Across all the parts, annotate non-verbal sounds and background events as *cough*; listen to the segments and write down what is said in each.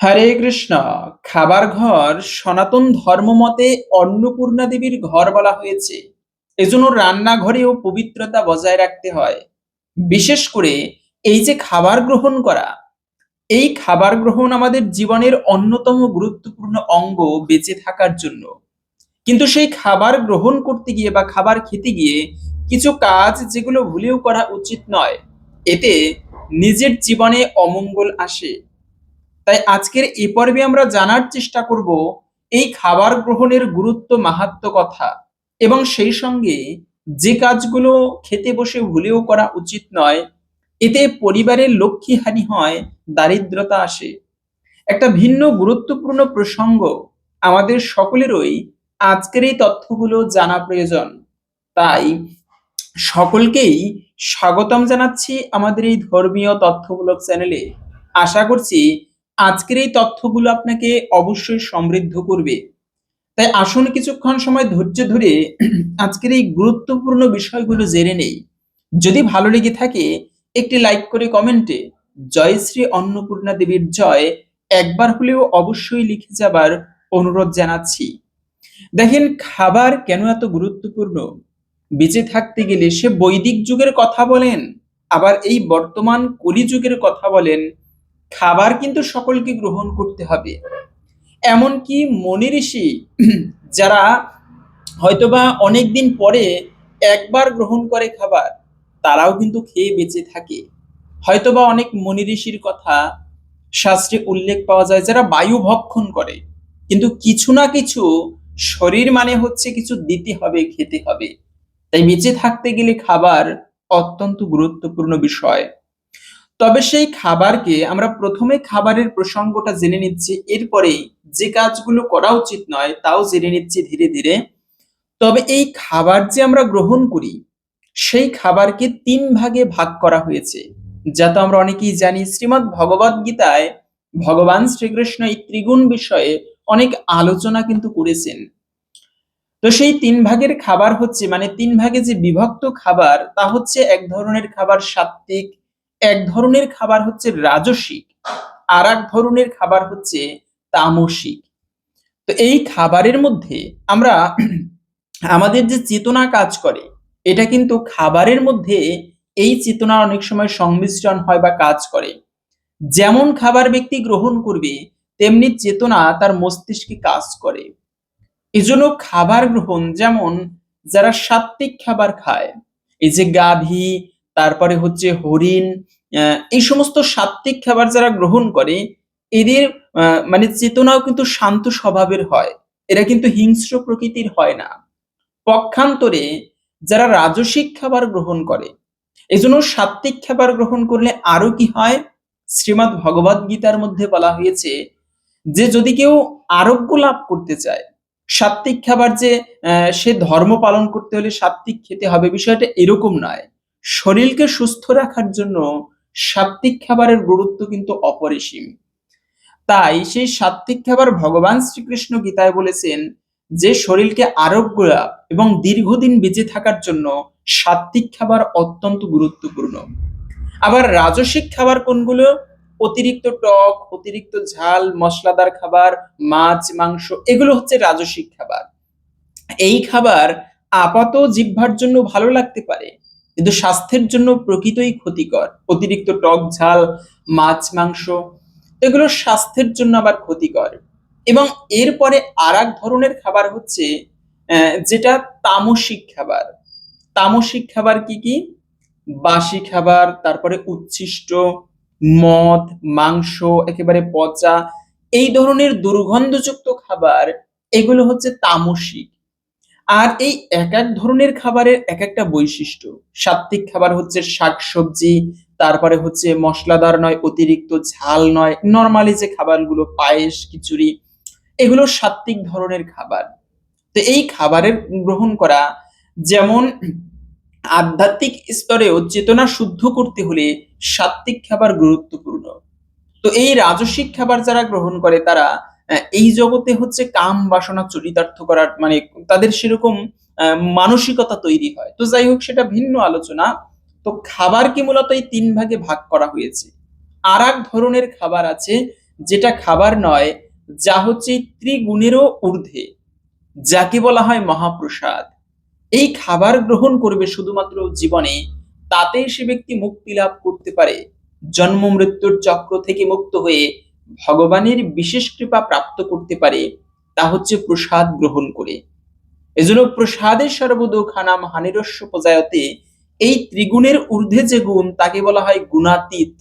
হরে কৃষ্ণ, খাবার ঘর সনাতন ধর্মমতে অন্নপূর্ণা দেবীর ঘর বলা হয়েছে। এজন্য রান্নাঘরেও পবিত্রতা বজায় রাখতে হয়। বিশেষ করে এই যে খাবার গ্রহণ করা, এই খাবার গ্রহণ আমাদের জীবনের অন্যতম গুরুত্বপূর্ণ অঙ্গ বেঁচে থাকার জন্য। কিন্তু সেই খাবার গ্রহণ করতে গিয়ে বা খাবার খেতে গিয়ে কিছু কাজ যেগুলো ভুলেও করা উচিত নয়, এতে নিজের জীবনে অমঙ্গল আসে। তাই আজকের এ পর্বে আমরা জানার চেষ্টা করব এই খাবার গ্রহণের গুরুত্ব মাহাত্ম কথা এবং সেই সঙ্গে যে কাজগুলো খেতে বসে ভুলেও করা উচিত নয়, এতে পরিবারের লক্ষ্মী হানি হয়, দারিদ্রতা আসে। একটা ভিন্ন গুরুত্বপূর্ণ প্রসঙ্গ আমাদের সকলেরই আজকের এই তথ্যগুলো জানা প্রয়োজন। তাই সকলকেই স্বাগতম জানাচ্ছি আমাদের এই ধর্মীয় তথ্যমূলক চ্যানেলে। আশা করছি আজকের এই তথ্যগুলো আপনাকে অবশ্যই সমৃদ্ধ করবে। তাই আসুন কিছুক্ষণ সময় ধৈর্য ধরে আজকের এই গুরুত্বপূর্ণ বিষয়গুলো জেনে নেই। যদি ভালো লেগে থাকে, একটি লাইক করে কমেন্টে জয় শ্রী অন্নপূর্ণা দেবীর জয় একবার হলেও অবশ্যই লিখে যাবার অনুরোধ জানাচ্ছি। দেখেন, খাবার কেন এত গুরুত্বপূর্ণ? বেঁচে থাকতে গেলে সে বৈদিক যুগের কথা বলেন, আবার এই বর্তমান কলিযুগের কথা বলেন খাবার কিন্তু সকলকে গ্রহণ করতে হবে। এমনকি মনি ঋষি, যারা হয়তোবা অনেকদিন পরে একবার গ্রহণ করে খাবার, তারাও কিন্তু খেয়ে বেঁচে থাকে। হয়তোবা অনেক মনি ঋষির কথা শাস্ত্রে উল্লেখ পাওয়া যায়, যারা বায়ু ভক্ষণ করে। কিন্তু কিছু না কিছু শরীর মানে হচ্ছে কিছু দিতে হবে, খেতে হবে। তাই বেঁচে থাকতে গেলে খাবার অত্যন্ত গুরুত্বপূর্ণ বিষয়। তবে সেই খাবারকে আমরা প্রথমে খাবারের প্রসঙ্গটা জেনে নিচ্ছি এরপরে যে কাজগুলো করা উচিত নয় তাও জেনে নিচ্ছি ধীরে ধীরে। তবে এই খাবার যে আমরা গ্রহণ করি, সেই খাবারকে তিন ভাগে ভাগ করা হয়েছে, যা তো আমরা অনেকেই জানি শ্রীমৎ ভগবদ গীতায় ভগবান শ্রীকৃষ্ণ এই ত্রিগুণ বিষয়ে অনেক আলোচনা কিন্তু করেছেন। তো সেই তিন ভাগের খাবার হচ্ছে মানে তিন ভাগে যে বিভক্ত খাবার, তা হচ্ছে এক ধরনের খাবার সাত্ত্বিক এক ধরনের খাবার হচ্ছে রাজসিক আর এক ধরনের খাবার হচ্ছে তামসিক। তো এই খাবারের মধ্যে আমরা *clears throat* আমাদের যে চেতনা কাজ করে, এটা কিন্তু খাবারের মধ্যে এই চেতনা অনেক সময় সংমিশ্রণ হয় বা কাজ করে। যেমন খাবার ব্যক্তি গ্রহণ করবে, তেমনি চেতনা তার মস্তিষ্কে কাজ করে। এজন্য খাবার গ্রহণ যেমন যারা সাত্ত্বিক খাবার খায়, এই যে গাভী তারপরে হচ্ছে হরিণ এই সমস্ত সাত্ত্বিক খাবার যারা গ্রহণ করে, এদের মানে চেতনাও কিন্তু শান্ত স্বভাবের হয়। এরা কিন্তু হিংস্র প্রকৃতির হয় না। পক্ষান্তরে যারা রাজসিক খাবার গ্রহণ করে, এজন্য সাত্ত্বিক খাবার গ্রহণ করলে আরও কি হয়? শ্রীমৎ ভগবদ গীতার মধ্যে বলা হয়েছে যে, যদি কেউ আরোগ্য লাভ করতে চায়, সাত্ত্বিক খাবার যে সে ধর্ম পালন করতে হলে সাত্ত্বিক খেতে হবে, বিষয়টা এরকম নয়। শরীরকে সুস্থ রাখার জন্য সাত্ত্বিক খাবারের গুরুত্ব কিন্তু অপরিসীম। তাই সেই সাত্ত্বিক খাবার ভগবান শ্রীকৃষ্ণ গীতায় বলেছেন যে শরীরকে আরোগ্য এবং দীর্ঘদিন বেঁচে থাকার জন্য সাত্ত্বিক খাবার অত্যন্ত গুরুত্বপূর্ণ। আবার রাজসিক খাবার কোনগুলো? অতিরিক্ত টক, অতিরিক্ত ঝাল, মশলাদার খাবার, মাছ, মাংস, এগুলো হচ্ছে রাজসিক খাবার। এই খাবার আপাত জিহ্বার জন্য ভালো লাগতে পারে। কিন্তু স্বাস্থ্যের জন্য প্রকৃতই ক্ষতিকর। অতিরিক্ত টক ঝাল, মাছ, মাংস, এগুলো স্বাস্থ্যের জন্য আবার ক্ষতিকর। এবং এরপরে আর এক ধরনের খাবার হচ্ছে যেটা তামসিক খাবার। তামসিক খাবার কি কি? বাসি খাবার, তারপরে উচ্ছিষ্ট, মদ, মাংস, একেবারে পচা, এই ধরনের দুর্গন্ধযুক্ত খাবার, এগুলো হচ্ছে তামসিক। আর এই এক এক ধরনের খাবারের এক একটা বৈশিষ্ট্য। সাত্ত্বিক খাবার হচ্ছে শাকসবজি, তারপরে হচ্ছে মশলাদার নয়, অতিরিক্ত ঝাল নয় নর্মালি যে খাবারগুলো পায়েস, খিচুড়ি, এগুলো সাত্ত্বিক ধরনের খাবার। তো এই খাবারের গ্রহণ করা যেমন আধ্যাত্মিক স্তরেও চেতনা শুদ্ধ করতে হলে সাত্ত্বিক খাবার গুরুত্বপূর্ণ। তো এই রাজসিক খাবার যারা গ্রহণ করে তারা এই জগতে হচ্ছে কাম, বাসনা, চরিতার্থ করার মানে তাদের সেরকম মানসিকতা তৈরি হয়। তো যাই হোক, সেটা ভিন্ন আলোচনা। তো খাবারকে মূলত এই তিন ভাগে ভাগ করা হয়েছে? আর এক ধরনের খাবার আছে যেটা খাবার নয়, যা হচ্ছে ত্রিগুণেরও ঊর্ধ্বে, যাকে বলা হয় মহাপ্রসাদ। এই খাবার গ্রহণ করবে শুধুমাত্র জীবনে তাতেই সে ব্যক্তি মুক্তি লাভ করতে পারে। জন্ম, মৃত্যুর চক্র থেকে মুক্ত হয়ে ভগবানের বিশেষ কৃপা প্রাপ্ত করতে পারে, তা হচ্ছে প্রসাদ গ্রহণ করে। এজন্য প্রসাদের সর্বদো খানাম হানিরস্য পজায়তে এই ত্রিগুণের ঊর্ধ্বে যে গুণ, তাকে বলা হয় গুণাতীত।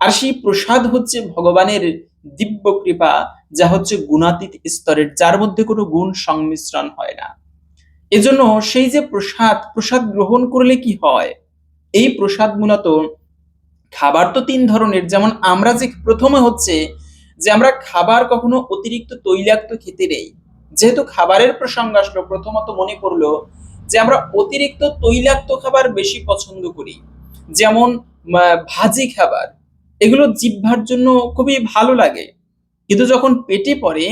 আর সেই প্রসাদ হচ্ছে ভগবানের দিব্য কৃপা, যা হচ্ছে গুণাতীত স্তরের, যার মধ্যে কোনো গুণ সংমিশ্রণ হয় না। এজন্য সেই যে প্রসাদ প্রসাদ গ্রহণ করলে কি হয়? এই প্রসাদ মূলত খাবার তো তিন ধরনের, যেমন আমরা যে প্রথমে হচ্ছে যে আমরা খাবার কখনো অতিরিক্ত তৈলাক্ত খেতে নেই যেহেতু খাবারের প্রসঙ্গ আসলো, প্রথমত মনে পড়ল যে আমরা অতিরিক্ত তৈলাক্ত খাবার বেশি পছন্দ করি। যেমন ভাজি খাবার, এগুলো জিহ্বার জন্য খুবই ভালো লাগে। কিন্তু যখন পেটে পড়ে,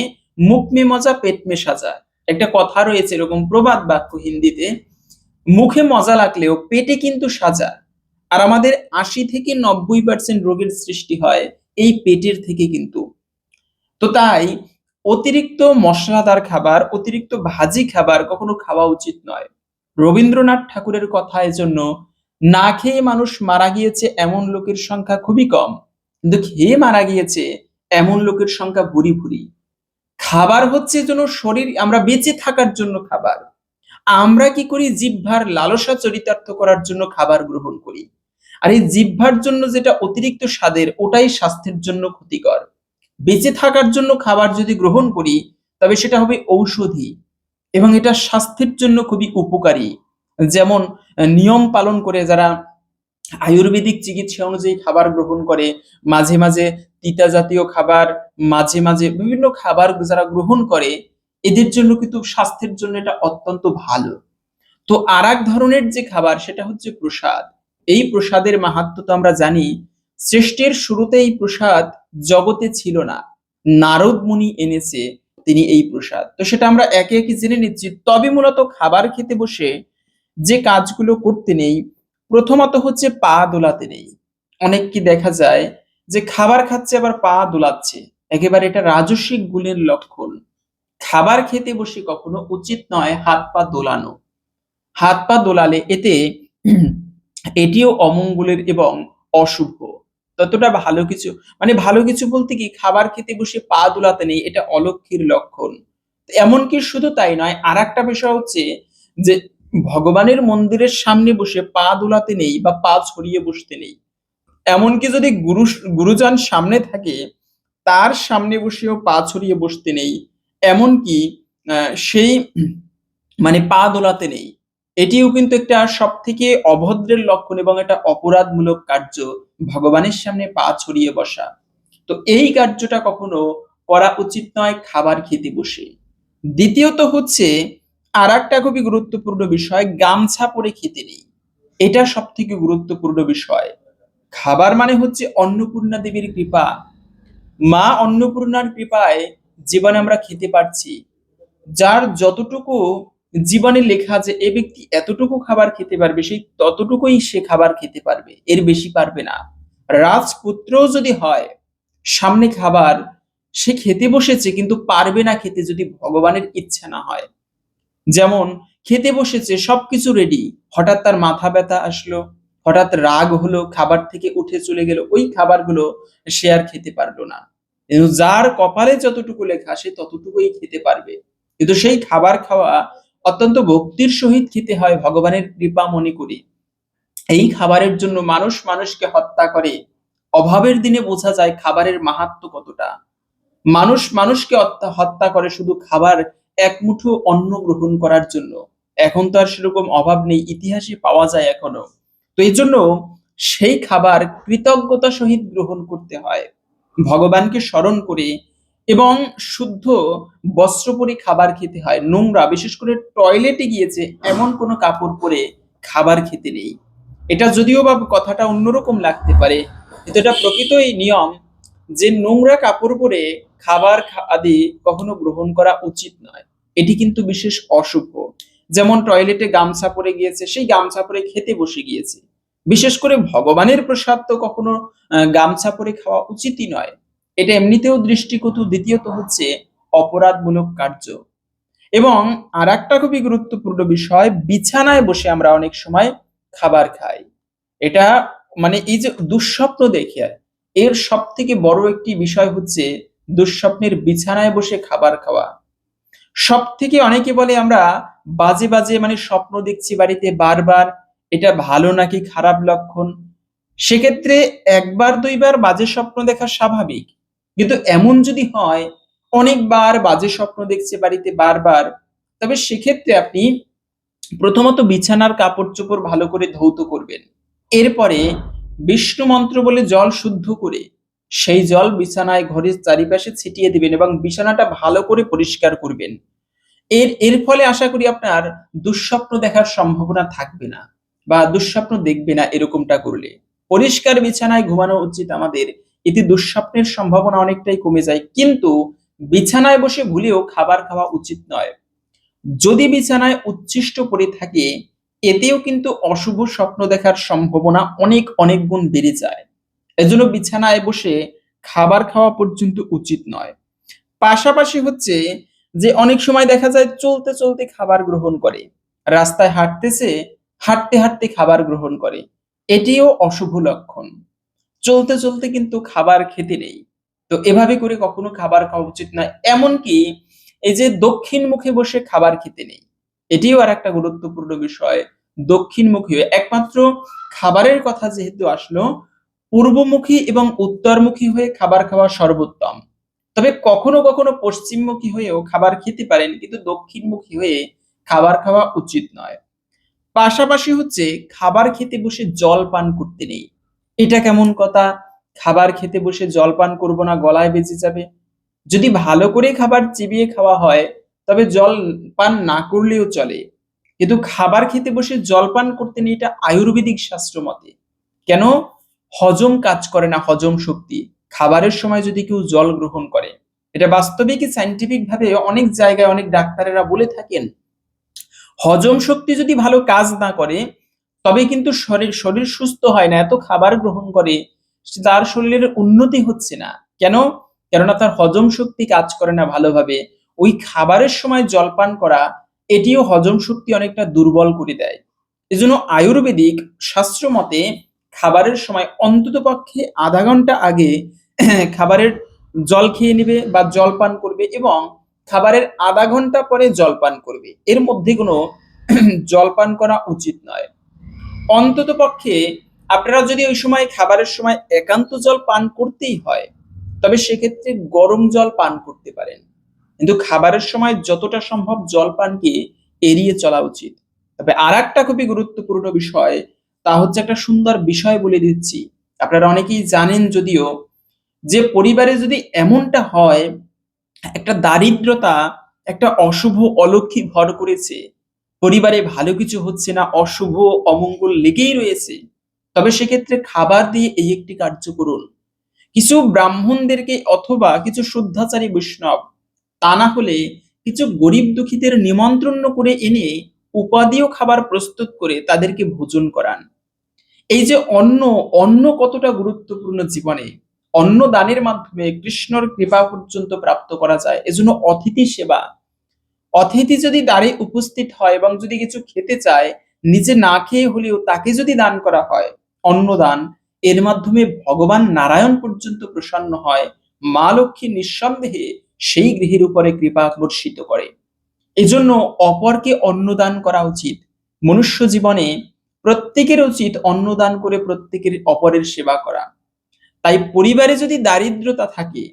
মুখ মে মজা পেট মে সাজা। একটা কথা রয়েছে এরকম প্রবাদ বাক্য হিন্দিতে, মুখে মজা লাগলেও পেটে কিন্তু সাজা। আর আমাদের আশি থেকে নব্বই পার্সেন্ট রোগের সৃষ্টি হয় এই পেটের থেকে কিন্তু। তো তাই অতিরিক্ত মশলাদার খাবার, অতিরিক্ত ভাজি খাবার কখনো খাওয়া উচিত নয়। রবীন্দ্রনাথ ঠাকুরের কথা এজন্য, না খেয়ে মানুষ মারা গিয়েছে এমন লোকের সংখ্যা খুবই কম, কিন্তু খেয়ে মারা গিয়েছে এমন লোকের সংখ্যা ভুরি ভুরি। খাবার হচ্ছে যেন শরীর, আমরা বেঁচে থাকার জন্য খাবার। আমরা কি করি? জিহ্বার লালসা চরিতার্থ করার জন্য খাবার গ্রহণ করি। আর এই জিহ্বার জন্য যেটা অতিরিক্ত স্বাদের, ওটাই স্বাস্থ্যের জন্য ক্ষতিকর। বেঁচে থাকার জন্য খাবার যদি গ্রহণ করি, তবে সেটা হবে ঔষধি এবং এটা স্বাস্থ্যের জন্য খুবই উপকারী। যেমন নিয়ম পালন করে যারা আয়ুর্বেদিক চিকিৎসা অনুযায়ী খাবার গ্রহণ করে, মাঝে মাঝে তিতা জাতীয় খাবার, মাঝে মাঝে বিভিন্ন খাবার যারা গ্রহণ করে, এদের জন্য কিন্তু স্বাস্থ্যের জন্য এটা অত্যন্ত ভালো। তো আর ধরনের যে খাবার, সেটা হচ্ছে প্রসাদ। এই প্রসাদের মাহাত্ম তো আমরা জানি, সৃষ্টির শুরুতে এই প্রসাদ জগতে ছিল না, নারদ মুনি এনেছে তিনি এই প্রসাদ। তো সেটা আমরা একে একে জেনে নিচ্ছি। তবে মূলত খাবার খেতে বসে যে কাজগুলো করতে নেই, প্রথমত হচ্ছে পা দোলাতে নেই। অনেক কি দেখা যায় যে খাবার খাচ্ছে, আবার পা দোলাচ্ছে। একেবারে এটা রাজস্বিক গুণের লক্ষণ। খাবার খেতে বসে কখনো উচিত নয় হাত পা দোলানো। হাত পা দোলালে এতে এটিও অমঙ্গলের এবং অশুভ। ততটা ভালো কিছু মানে ভালো কিছু বলতে কি, খাবার খেতে বসে পা দোলাতে নেই, এটা অলক্ষীর লক্ষণ। এমনকি শুধু তাই নয় আর একটা বিষয় হচ্ছে যে ভগবানের মন্দিরের সামনে বসে পা দোলাতে নেই বা পা ছড়িয়ে বসতে নেই। এমনকি যদি গুরু, গুরুজন সামনে থাকে, তার সামনে বসেও পা ছড়িয়ে বসতে নেই। এমনকি সেই মানে পা দোলাতে নেই। এটিও কিন্তু একটা সব থেকে অভদ্রের লক্ষণ এবং এটা অপরাধমূলক কার্য ভগবানের সামনে পা ছড়িয়ে বসা। তো এই কার্যটা কখনো করা উচিত নয় খাবার খেতে বসে। দ্বিতীয়ত হচ্ছে আর একটা খুবই গুরুত্বপূর্ণ বিষয়, গামছা পরে খেতে নেই। এটা সব থেকে গুরুত্বপূর্ণ বিষয়। খাবার মানে হচ্ছে অন্নপূর্ণা দেবীর কৃপা। মা অন্নপূর্ণার কৃপায় জীবনে আমরা খেতে পারছি। যার যতটুকু জীবনে লেখা যে এ ব্যক্তি এতটুকু খাবার খেতে পারবে, সেই ততটুকুই সে খাবার খেতে পারবে। এর বেশি পারবে না। রাজপুত্রও যদি হয়, সামনে খাবার সে খেতে বসেছে কিন্তু পারবে না খেতে যদি ভগবানের ইচ্ছা না হয়। যেমন, খেতে বসেছে, সবকিছু রেডি হঠাৎ তার মাথা ব্যথা আসলো, হঠাৎ রাগ হলো, খাবার থেকে উঠে চলে গেল, ওই খাবারগুলো সে আর খেতে পারল না। যার কপালে যতটুকু লেখা সে ততটুকুই খেতে পারবে। কিন্তু সেই খাবার খাওয়া অত্যন্ত ভক্তির সহিত খেতে হয় ভগবানের কৃপা মনে করি। এই খাবারের জন্য মানুষ মানুষকে হত্যা করে। অভাবের দিনে বোঝা যায় খাবারের মাহাত্ম কতটা। মানুষ মানুষকে হত্যা করে শুধু খাবার এক মুঠো অন্ন গ্রহণ করার জন্য। এখন তো আর সেরকম অভাব নেই, ইতিহাসে পাওয়া যায় এখনও। তো এই জন্য সেই খাবার কৃতজ্ঞতা সহিত গ্রহণ করতে হয়। ভগবানকে স্মরণ করে এবং শুদ্ধ বস্ত্র পরে খাবার খেতে হয়, নোংরা, বিশেষ করে টয়লেটে গিয়েছে এমন কোনো কাপড় পরে খাবার খেতে নেই। এটা যদিও বা কথাটা অন্যরকম লাগতে পারে, কিন্তু এটা প্রকৃতই নিয়ম যে নোংরা কাপড় পরে খাবার আদি কখনো গ্রহণ করা উচিত নয়। এটি কিন্তু বিশেষ অশুভ। যেমন টয়লেটে গামছা পরে গিয়েছে, সেই গামছা পরে খেতে বসে গিয়েছে। বিশেষ করে ভগবানের প্রসাদ তো কখনো গামছা পরে খাওয়া উচিতই নয়। এটা এমনিতেও দৃষ্টিকটু দ্বিতীয়ত হচ্ছে অপরাধমূলক কার্য। এবং আর একটা খুবই গুরুত্বপূর্ণ বিষয়, বিছানায় বসে আমরা অনেক সময় খাবার খাই। এটা মানে এই যে দুঃস্বপ্ন দেখে, এর সব থেকে বড় একটি বিষয় হচ্ছে দুঃস্বপ্নের বিছানায় বসে খাবার খাওয়া। সব থেকে অনেকে বলে আমরা বাজে বাজে মানে স্বপ্ন দেখছি বাড়িতে বারবার, এটা ভালো নাকি খারাপ লক্ষণ? সেক্ষেত্রে একবার দুইবার বাজে স্বপ্ন দেখা স্বাভাবিক। কিন্তু এমন যদি হয়, অনেকবার বাজে স্বপ্ন দেখছে বাড়িতে বারবার, তবে সেক্ষেত্রে আপনি প্রথমত বিছানার কাপড় চোপড় ভালো করে ধৌত করবেন। এরপরে বিষ্ণু মন্ত্র বলে জল শুদ্ধ করে সেই জল বিছানায় ঘরের চারিপাশে ছিটিয়ে দিবেন এবং বিছানাটা ভালো করে পরিষ্কার করবেন। এর এর ফলে আশা করি আপনার দুঃস্বপ্ন দেখার সম্ভাবনা থাকবে না বা দুঃস্বপ্ন দেখবে না এরকমটা করলে। পরিষ্কার বিছানায় ঘুমানো উচিত আমাদের এতে দুঃস্বপ্নের সম্ভাবনা অনেকটাই কমে যায়। কিন্তু বিছানায় বসে ভুলেও খাবার খাওয়া উচিত নয়। যদি বিছানায় উচ্ছিষ্ট পড়ে থাকে, এতেও কিন্তু অশুভ স্বপ্ন দেখার সম্ভাবনা অনেক অনেক গুণ বেড়ে যায়। এজন্য বিছানায় বসে খাবার খাওয়া পর্যন্ত উচিত নয়। পাশাপাশি হচ্ছে যে, অনেক সময় দেখা যায় চলতে চলতে খাবার গ্রহণ করে। রাস্তায় হাঁটতেছে, হাঁটতে হাঁটতে খাবার গ্রহণ করে। এটিও অশুভ লক্ষণ। চলতে চলতে কিন্তু খাবার খেতে নেই। তো এভাবে করে কখনো খাবার খাওয়া উচিত না, এমনকি এই যে দক্ষিণ মুখে বসে খাবার খেতে নেই, এটিও আর একটা গুরুত্বপূর্ণ বিষয়। দক্ষিণমুখী হয়ে একমাত্র খাবারের কথা যেহেতু আসলো, পূর্বমুখী এবং উত্তরমুখী হয়ে খাবার খাওয়া সর্বোত্তম। তবে কখনো কখনো পশ্চিমমুখী হয়েও খাবার খেতে পারেন, কিন্তু দক্ষিণমুখী হয়ে খাবার খাওয়া উচিত নয়। পাশাপাশি হচ্ছে, খাবার খেতে বসে জল পান করতে নেই। এটা কেমন কথা? খাবার খেতে বসে জল পান করব না, গলায় বেঁচে যাবে। যদি ভালো করে খাবার চিবিয়ে খাওয়া হয়, তবে জল পান না করলেও চলে। কিন্তু খাবার খেতে বসে জল পান করতে নেই এটা আয়ুর্বেদিক শাস্ত্র মতে। কেন? হজম কাজ করে না, হজম শক্তি। খাবারের সময় যদি কেউ জল গ্রহণ করে, এটা বাস্তবিক সাইন্টিফিক ভাবে অনেক জায়গায় অনেক ডাক্তারেরা বলে থাকেন? হজম শক্তি যদি ভালো কাজ না করে তবে কিন্তু শরীর শরীর সুস্থ হয় না, এত খাবার গ্রহণ করে তার শরীরের উন্নতি হচ্ছে না। কেন? কেননা তার হজম শক্তি কাজ করে না ভালোভাবে। ওই খাবারের সময় জলপান করা, এটিও হজম শক্তি অনেকটা দুর্বল করে দেয়। এজন্য আয়ুর্বেদিক শাস্ত্র মতে খাবারের সময় অন্তত পক্ষে আধা ঘণ্টা আগে খাবারের জল খেয়ে নেবে বা জল পান করবে এবং খাবারের আধা ঘণ্টা পরে জল পান করবে। এর মধ্যে কোনো জল পান করা উচিত নয়। অন্তত পক্ষে আপনারা যদি ওই সময় খাবারের সময় একান্ত জল পান করতেই হয়, তবে সেক্ষেত্রে গরম জল পান করতে পারেন। কিন্তু খাবারের সময় যতটা সম্ভব জল পানকে এড়িয়ে চলা উচিত। তবে আর একটা খুবই গুরুত্বপূর্ণ বিষয়, তা হচ্ছে একটা সুন্দর বিষয় বলে দিচ্ছি। আপনারা অনেকেই জানেন যদিও যে পরিবারে যদি এমনটা হয়, একটা দারিদ্রতা, একটা অশুভ অলক্ষী ভর করেছে পরিবারে ভালো কিছু হচ্ছে না, অশুভ অমঙ্গল লেগেই রয়েছে। তবে সেক্ষেত্রে খাবার দিয়ে এই একটি কার্য করুন। কিছু ব্রাহ্মণদেরকে অথবা কিছু শুদ্ধাচারী বৈষ্ণব, তা না হলে কিছু গরিব দুঃখীদের নিমন্ত্রণ করে এনে উপাদেয় খাবার প্রস্তুত করে তাদেরকে ভোজন করান। এই যে অন্ন অন্ন কতটা গুরুত্বপূর্ণ জীবনে অন্ন দানের মাধ্যমে কৃষ্ণর কৃপা পর্যন্ত প্রাপ্ত করা যায়, এজন্য অতিথি সেবা অতিথি যদি দ্বারে উপস্থিত হয় এবং যদি কিছু খেতে চায়, নিজে না খেয়ে হলেও তাকে যদি দান করা হয়, অন্নদান, এর মাধ্যমে ভগবান নারায়ণ পর্যন্ত প্রসন্ন হয়, মা লক্ষ্মী নিঃসন্দেহে সেই গৃহের উপরে কৃপা বর্ষিত করে। এজন্য অপরকে অন্নদান করা উচিত। মনুষ্য জীবনে প্রত্যেকের উচিত অন্নদান করে প্রত্যেকের অপরের সেবা করা। তাই পরিবারে যদি দারিদ্রতা থাকে,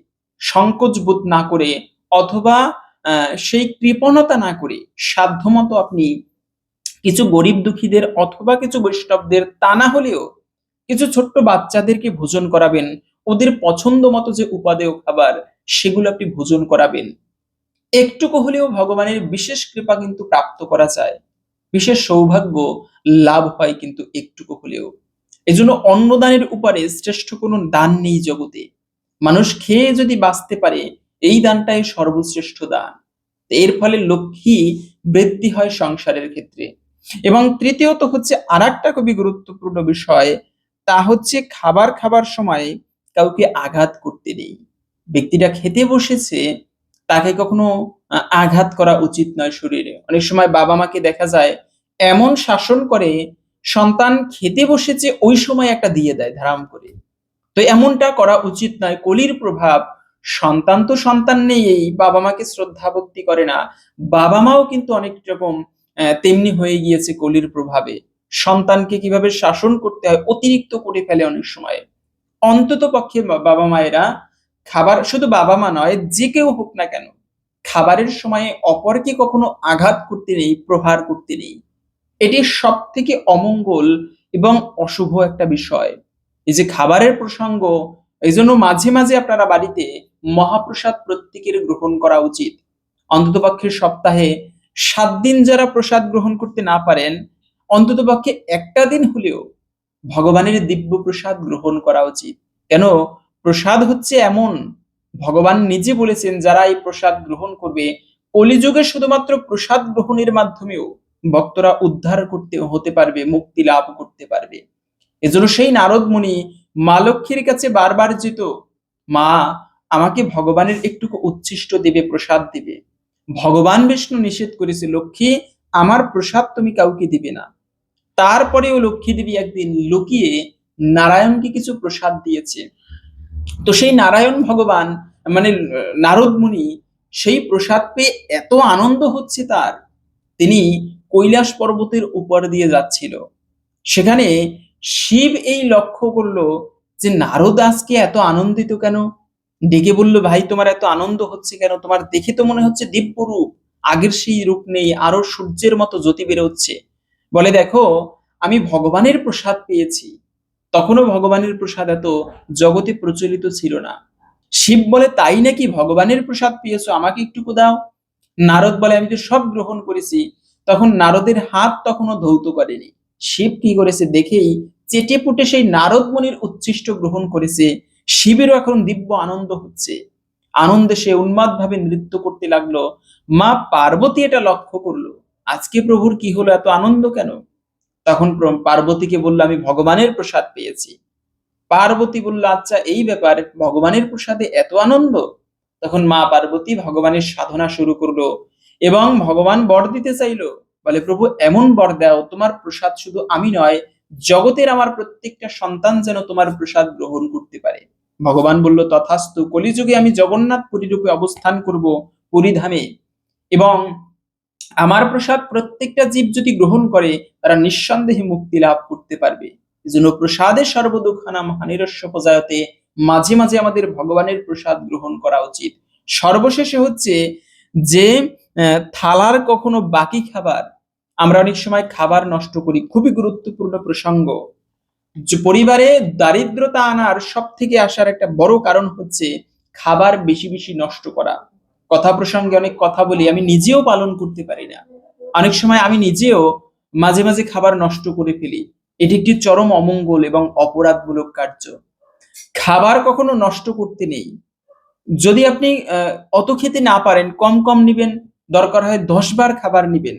সংকোচ বোধ না করে অথবা সেই কৃপণতা না করে সাধ্যমতো আপনি কিছু গরিব দুঃখীদের অথবা কিছু বৈষ্ণবদের তা না হলেও কিছু ছোট্ট বাচ্চাদেরকে ভোজন করাবেন। ওদের পছন্দ মতো যে উপাদেয় খাবার, সেগুলো আপনি ভোজন করাবেন। একটুকু হলেও ভগবানের বিশেষ কৃপা কিন্তু প্রাপ্ত করা যায়। বিশেষ সৌভাগ্য লাভ হয় কিন্তু একটুকু হলেও। এজন্য অন্নদানের উপরে শ্রেষ্ঠ কোনো দান নেই জগতে। মানুষ খেয়ে যদি বাঁচতে পারে এই দানটাই সর্বশ্রেষ্ঠ দান এর ফলে লক্ষ্মী বৃদ্ধি হয় সংসারের ক্ষেত্রে এবং তৃতীয়ত হচ্ছে আর একটা খুবই গুরুত্বপূর্ণ বিষয়, তা হচ্ছে খাবার খাবার সময় কাউকে আঘাত করতে নেই ব্যক্তিটা খেতে বসেছে, তাকে কখনো আঘাত করা উচিত নয় শরীরে। অনেক সময় বাবা-মাকে দেখা যায়, এমন শাসন করে, সন্তান খেতে বসেছে, ওই সময় একটা দিয়ে দেয় ধারাম করে। তো এমনটা করা উচিত নয়। কলির প্রভাব সন্তান তো সন্তান নেই বাবা-মাকে শ্রদ্ধা ভক্তি করে না। বাবা-মাও কিন্তু অনেক রকম তেমনি হয়ে গিয়েছে কলির প্রভাবে। সন্তানকে কীভাবে শাসন করতে হয় অতিরিক্ত করে ফেলে অনেক সময়। অন্ততপক্ষে বা বাবা-মায়েরা খাবার শুধু বাবা-মা নয় যে কেউ হোক না কেন, খাবারের সময়ে অপরকে কখনো আঘাত করতে নেই, প্রহার করতে নেই। এটি সব থেকে অমঙ্গল এবং অশুভ একটা বিষয়। এই যে খাবারের প্রসঙ্গ এজন্য মাঝে, মাঝে আপনারা বাড়িতে মহাপ্রসাদ প্রত্যেকের গ্রহণ করা উচিত। অন্ততপক্ষে সপ্তাহে ৭ দিন যারা প্রসাদ গ্রহণ করতে না পারেন, অন্ততপক্ষে একটা দিন হলেও ভগবানের দিব্য প্রসাদ গ্রহণ করা উচিত। কেন? প্রসাদ হচ্ছে এমন ভগবান নিজে বলেছেন যারা এই প্রসাদ গ্রহণ করবে, কলিযুগে শুধুমাত্র প্রসাদ গ্রহণের মাধ্যমেও ভক্তরা উদ্ধার করতে হতে পারবে, মুক্তি লাভ করতে পারবে। এজন্য সেই নারদ মা লক্ষ্মীর কাছে বারবার যেত, "মা আমাকে ভগবানের একটুকু উচ্ছিষ্ট দেবে, প্রসাদ দিবে ভগবান বিষ্ণু নিষেধ করেছে, "লক্ষ্মী আমার প্রসাদ তুমি কাউকে দিবে না।" তারপরেও লক্ষ্মী দেবী একদিন লুকিয়ে নারায়ণকে কিছু প্রসাদ দিয়েছে। তো সেই নারায়ণ ভগবান মানে নারদ মুনি সেই প্রসাদ পেয়ে এত আনন্দ হচ্ছে তার, তিনি কৈলাস পর্বতের উপর দিয়ে যাচ্ছিল। সেখানে শিব এই লক্ষ্য করল যে নারদ আজকে এত আনন্দিত কেন? ডেকে বলল, "ভাই তোমার এত আনন্দ হচ্ছে কেন? তোমার দেখে তো মনে হচ্ছে দিব্য রূপ। আগের সেই রূপ নেই, আরও সূর্যের মতো জ্যোতি বের হচ্ছে।" বলে, "দেখো আমি ভগবানের প্রসাদ পেয়েছি।" তখনও ভগবানের প্রসাদ এত জগতে প্রচলিত ছিল না। শিব বলে, "তাই নাকি ভগবানের প্রসাদ পেয়েছ? আমাকে একটুকু দাও।" নারদ বলে, "আমি তো সব গ্রহণ করেছি।" তখন নারদের হাত তখনও ধৌত করেনি। শিব কি করেছে দেখেই চেটেপুটে সেই নারদ মুনির উচ্ছিষ্ট গ্রহণ করেছে। শিবেরও এখন দিব্য আনন্দ হচ্ছে। আনন্দে সে উন্মাদভাবে নৃত্য করতে লাগল। মা পার্বতী এটা লক্ষ্য করল আজকে প্রভুর কি হলো এত আনন্দ কেন? তখন পার্বতীকে বলল, "আমি ভগবানের প্রসাদ পেয়েছি।" পার্বতী বলল, "আচ্ছা এই ব্যাপার, ভগবানের প্রসাদে এত আনন্দ?" তখন মা পার্বতী ভগবানের সাধনা শুরু করল এবং ভগবান বর দিতে চাইল। বলে, "প্রভু এমন বর দাও, তোমার প্রসাদ শুধু আমি নয়, জগতের আমার প্রত্যেকটা সন্তান যেন তোমার প্রসাদ গ্রহণ করতে পারে।" ভগবান বলল, "তথাস্তু কলিযুগে আমি জগন্নাথ পুরী রূপে অবস্থান করব পুরীধামে এবং আমার প্রসাদ প্রত্যেকটা জীব যদি গ্রহণ করে তারা নিঃসন্দেহে মুক্তি লাভ করতে পারবে। এজন্য প্রসাদে সর্বদুঃখানাম হানিরস্য উপজায়তে মাঝে, মাঝে আমাদের ভগবানের প্রসাদ গ্রহণ করা উচিত। সর্বশেষে হচ্ছে যে থালার কখনো বাকি খাবার আমরা অনেক সময় খাবার নষ্ট করি। খুবই গুরুত্বপূর্ণ প্রসঙ্গ। পরিবারে দারিদ্রতা আনার সব থেকে আসার একটা বড় কারণ হচ্ছে খাবার বেশি, বেশি নষ্ট করা। কথা প্রসঙ্গে অনেক কথা বলি, আমি নিজেও পালন করতে পারি না। অনেক সময় আমি নিজেও মাঝে, মাঝে খাবার নষ্ট করে ফেলি। এটি একটি চরম অমঙ্গল এবং অপরাধমূলক কার্য। খাবার কখনো নষ্ট করতে নেই। যদি আপনি অত খেতে না পারেন, কম, কম নিবেন। দরকার হয় ১০ বার খাবার নিবেন।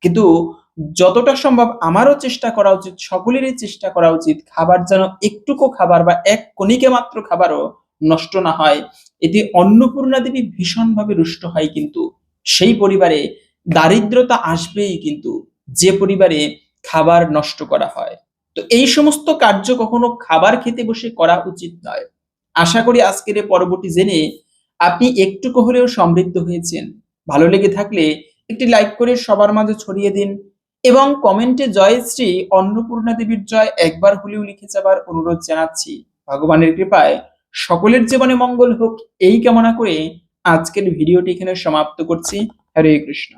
কিন্তু যতটা সম্ভব আমারও চেষ্টা করা উচিত, সকলেরই চেষ্টা করা উচিত খাবার যেন একটুকু খাবার বা এক কণিকা মাত্র খাবারও নষ্ট না হয়। এতে অন্নপূর্ণা দেবী ভীষণভাবে রুষ্ট হয় কিন্তু। সেই পরিবারে দারিদ্রতা আসবেই কিন্তু, যে পরিবারে খাবার নষ্ট করা হয়। তো এই সমস্ত কার্য কখনো খাবার খেতে বসে করা উচিত নয়। আশা করি আজকের এই পর্বটি জেনে আপনি একটুকু হলেও সমৃদ্ধ হয়েছেন। ভালো লেগে থাকলে একটি লাইক করে সবার মাঝে ছড়িয়ে দিন এবং কমেন্টে জয়শ্রী অন্নপূর্ণা দেবীর জয় একবার হলেও লিখে যাবার অনুরোধ জানাচ্ছি। ভগবানের কৃপায় সকলের জীবনে মঙ্গল হোক, এই কামনা করে আজকের ভিডিওটি এখানে সমাপ্ত করছি। হরে কৃষ্ণ।